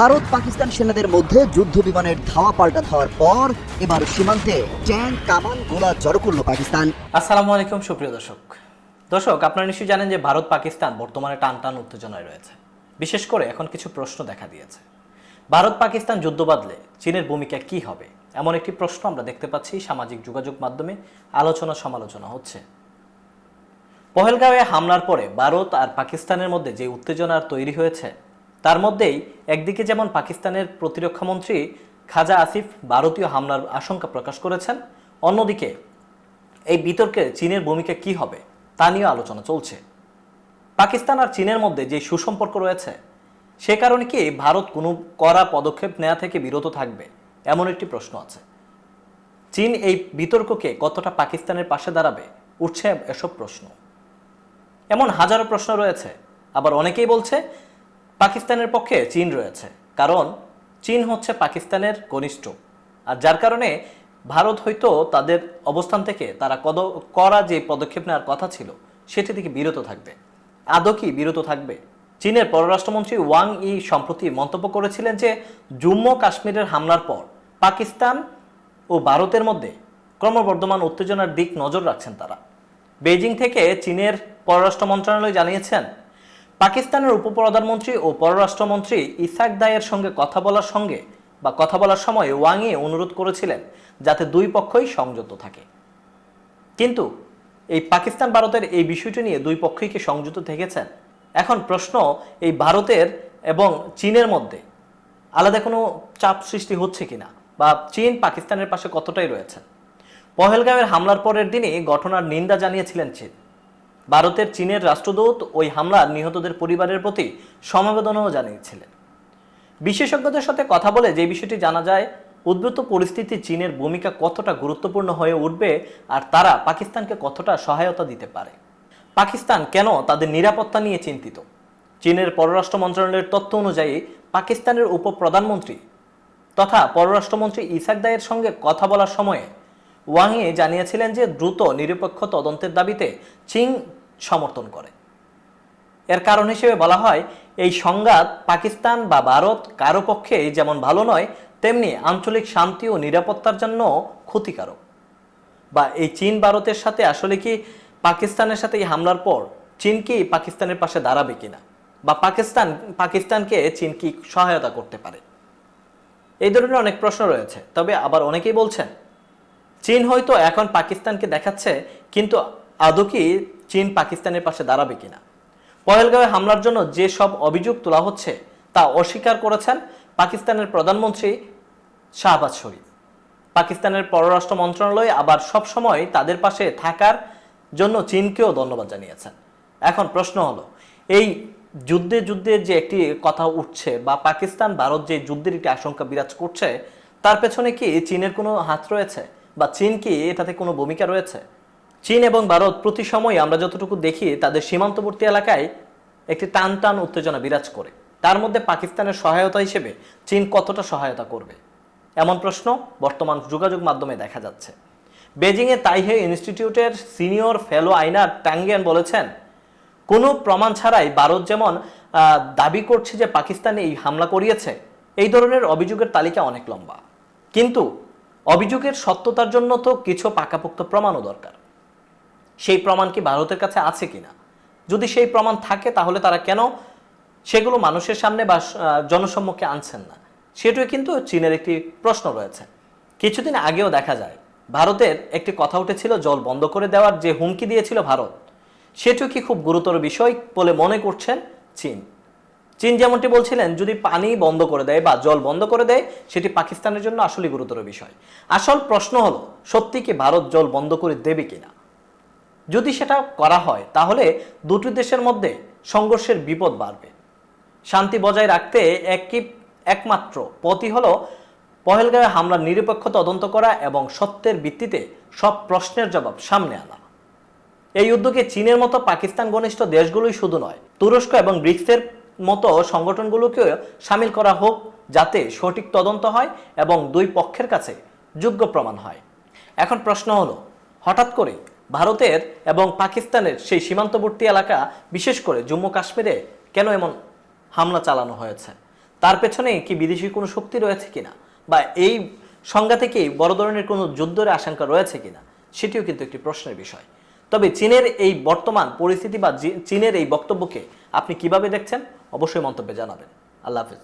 ভারত পাকিস্তান সেনাদের মধ্যে যুদ্ধ বিমানের ধাওয়া পাল্টা ধাওয়ার পর এবার সীমান্তে ট্যাঙ্ক, কামান, গোলা জড়ো করল পাকিস্তান। আসসালামু আলাইকুম, সুপ্রিয় দর্শক। দর্শক, আপনারা নিশ্চয়ই জানেন যে ভারত পাকিস্তান বর্তমানে টান টান উত্তেজনায় রয়েছে। বিশেষ করে এখন কিছু প্রশ্ন দেখা দিয়েছে। ভারত পাকিস্তান যুদ্ধ বাদলে চীনের ভূমিকা কি হবে? এমন একটি প্রশ্ন আমরা দেখতে পাচ্ছি সামাজিক যোগাযোগ মাধ্যমে। আলোচনা সমালোচনা হচ্ছে। পহেলগাঁওয়ে হামলার পরে ভারত আর পাকিস্তানের মধ্যে যে উত্তেজনার তৈরি হয়েছে তার মধ্যেই একদিকে যেমন পাকিস্তানের প্রতিরক্ষামন্ত্রী খাজা আসিফ ভারতীয় হামলার আশঙ্কা প্রকাশ করেছেন, অন্যদিকে এই বিতর্কে চীনের ভূমিকা কি হবে তা নিয়ে আলোচনা চলছে। পাকিস্তান আর চীনের মধ্যে যে সুসম্পর্ক রয়েছে, সে কারণে কি ভারত কোনো কড়া পদক্ষেপ নেওয়া থেকে বিরত থাকবে এমন একটি প্রশ্ন আছে। চীন এই বিতর্ককে কতটা পাকিস্তানের পাশে দাঁড়াবে উঠছে এসব প্রশ্ন। এমন হাজারো প্রশ্ন রয়েছে, আবার অনেকেই বলছে পাকিস্তানের পক্ষে চীন রয়েছে, কারণ চীন হচ্ছে পাকিস্তানের ঘনিষ্ঠ। আর যার কারণে ভারত হয়তো তাদের অবস্থান থেকে তারা কদ, করা যে পদক্ষেপ নেওয়ার কথা ছিল, সেটি থেকে বিরত থাকবে। আদৌ কি বিরত থাকবে? চীনের পররাষ্ট্রমন্ত্রী ওয়াং ই সম্প্রতি মন্তব্য করেছিলেন যে, জম্মু কাশ্মীরের হামলার পর পাকিস্তান ও ভারতের মধ্যে ক্রমবর্ধমান উত্তেজনার দিক নজর রাখছেন তারা। বেজিং থেকে চীনের পররাষ্ট্র মন্ত্রণালয় জানিয়েছেন পাকিস্তানের উপপ্রধানমন্ত্রী ও পররাষ্ট্রমন্ত্রী ইসাক দায়ের সঙ্গে কথা বলার সঙ্গে বা কথা বলার সময় ওয়াংয়ে অনুরোধ করেছিলেন যাতে দুই পক্ষই সংযত থাকে। কিন্তু এই পাকিস্তান ভারতের এই বিষয়টি নিয়ে দুই পক্ষই কি সংযত থেকেছেন? এখন প্রশ্ন এই ভারতের এবং চীনের মধ্যে আলাদা কোনো চাপ সৃষ্টি হচ্ছে কিনা বা চীন পাকিস্তানের পাশে কতটাই রয়েছে? পহেলগাঁওয়ের হামলার পরের দিনই ঘটনার নিন্দা জানিয়েছিলেন চীন। ভারতের চীনের রাষ্ট্রদূত ওই হামলার নিহতদের পরিবারের প্রতি সমবেদনাও জানিয়েছিলেন। বিশেষজ্ঞদের সাথে কথা বলে যে বিষয়টি জানা যায়, উদ্ভূত পরিস্থিতি চীনের ভূমিকা কতটা গুরুত্বপূর্ণ হয়ে উঠবে আর তারা পাকিস্তানকে কতটা সহায়তা দিতে পারে। পাকিস্তান কেন তাদের নিরাপত্তা নিয়ে চিন্তিত? চীনের পররাষ্ট্র মন্ত্রণালয়ের তথ্য অনুযায়ী পাকিস্তানের উপপ্রধানমন্ত্রী তথা পররাষ্ট্রমন্ত্রী ইসাক দায়ের সঙ্গে কথা বলার সময়ে ওয়াংয়ে জানিয়েছিলেন যে দ্রুত নিরপেক্ষ তদন্তের দাবিতে চীন সমর্থন করে। এর কারণ হিসেবে বলা হয়, এই সংঘাত পাকিস্তান বা ভারত কারও পক্ষে যেমন ভালো নয়, তেমনি আঞ্চলিক শান্তি ও নিরাপত্তার জন্য ক্ষতিকারক। বা এই চীন, ভারতের সাথে আসলে কি পাকিস্তানের সাথে এই হামলার পর চীন কি পাকিস্তানের পাশে দাঁড়াবে কিনা? বা পাকিস্তান, পাকিস্তানকে চীন কি সহায়তা করতে পারে? এই ধরনের অনেক প্রশ্ন রয়েছে, তবে আবার অনেকেই বলছেন চীন হয়তো এখন পাকিস্তানকে দেখাচ্ছে, কিন্তু আদৌ কি চীন পাকিস্তানের পাশে দাঁড়াবে কিনা? পহেলগাঁওয়ে হামলার জন্য যে সব অভিযোগ তোলা হচ্ছে, তা অস্বীকার করেছেন পাকিস্তানের প্রধানমন্ত্রী শাহবাজ শরীফ। পাকিস্তানের পররাষ্ট্র মন্ত্রণালয় আবার সব সময় তাদের পাশে থাকার জন্য চীনকেও ধন্যবাদ জানিয়েছেন। এখন প্রশ্ন হলো, এই যুদ্ধে যুদ্ধে যে একটি কথা উঠছে বা পাকিস্তান ভারত যে যুদ্ধের একটি আশঙ্কা বিরাজ করছে, তার পেছনে কি চীনের কোনো হাত রয়েছে? বা চীন কি এটাতে কোনো ভূমিকা রয়েছে? চীন এবং ভারত প্রতি সময় আমরা যতটুকু দেখি, তাদের সীমান্তবর্তী এলাকায় একটি টান টান উত্তেজনা বিরাজ করে। তার মধ্যে পাকিস্তানের সহায়তা হিসেবে চীন কতটা সহায়তা করবে? এমন প্রশ্ন বর্তমান যোগাযোগ মাধ্যমে দেখা যাচ্ছে। বেজিংয়ে তাইহে ইনস্টিটিউটের সিনিয়র ফেলো আইনার টাঙ্গিয়ান বলেছেন, কোনো প্রমাণ ছাড়াই ভারত যেমন দাবি করছে যে পাকিস্তানে এই হামলা করিয়েছে, এই ধরনের অভিযোগের তালিকা অনেক লম্বা। কিন্তু অভিযোগের সত্যতার জন্য তো কিছু পাকাপোক্ত প্রমাণও দরকার। সেই প্রমাণ কি ভারতের কাছে আছে কিনা? যদি সেই প্রমাণ থাকে, তাহলে তারা কেন সেগুলো মানুষের সামনে বা জনসম্মুখে আনছেন না? সেটাও কিন্তু চীনের একটি প্রশ্ন রয়েছে। কিছুদিন আগেও দেখা যায়, ভারতের একটি কথা উঠেছিল, জল বন্ধ করে দেওয়ার যে হুমকি দিয়েছিল ভারত, সেটিও কি খুব গুরুতর বিষয় বলে মনে করছেন চীন? চীন যেমনটি বলছিলেন, যদি পানি বন্ধ করে দেয় বা জল বন্ধ করে দেয়, সেটি পাকিস্তানের জন্য আসলে গুরুতর বিষয়। আসল প্রশ্ন হলো, সত্যি কি ভারত জল বন্ধ করে দেবে কিনা? যদি সেটা করা হয়, তাহলে দুটি দেশের মধ্যে সংঘর্ষের বিপদ বাড়বে। শান্তি বজায় রাখতে একই, একমাত্র পথই হলো পহেলগাঁওয়ে হামলার নিরপেক্ষ তদন্ত করা এবং সত্যের ভিত্তিতে সব প্রশ্নের জবাব সামনে আনা। এই উদ্যোগে চীনের মতো পাকিস্তান ঘনিষ্ঠ দেশগুলোই শুধু নয়, তুরস্ক এবং ব্রিক্সের মতো সংগঠনগুলোকেও সামিল করা হোক যাতে সঠিক তদন্ত হয় এবং দুই পক্ষের কাছে যোগ্য প্রমাণ হয়। এখন প্রশ্ন হলো, হঠাৎ করে ভারতের এবং পাকিস্তানের সেই সীমান্তবর্তী এলাকা, বিশেষ করে জম্মু কাশ্মীরে কেন এমন হামলা চালানো হয়েছে? তার পেছনে কি বিদেশি কোনো শক্তি রয়েছে কিনা? বা এই সংজ্ঞা থেকেই বড় ধরনের কোনো যুদ্ধের আশঙ্কা রয়েছে কিনা? সেটিও কিন্তু একটি প্রশ্নের বিষয়। তবে চীনের এই বর্তমান পরিস্থিতি বা চীনের এই বক্তব্যকে আপনি কীভাবে দেখছেন? অবশ্যই মন্তব্যে জানাবেন। আল্লাহ হাফিজ।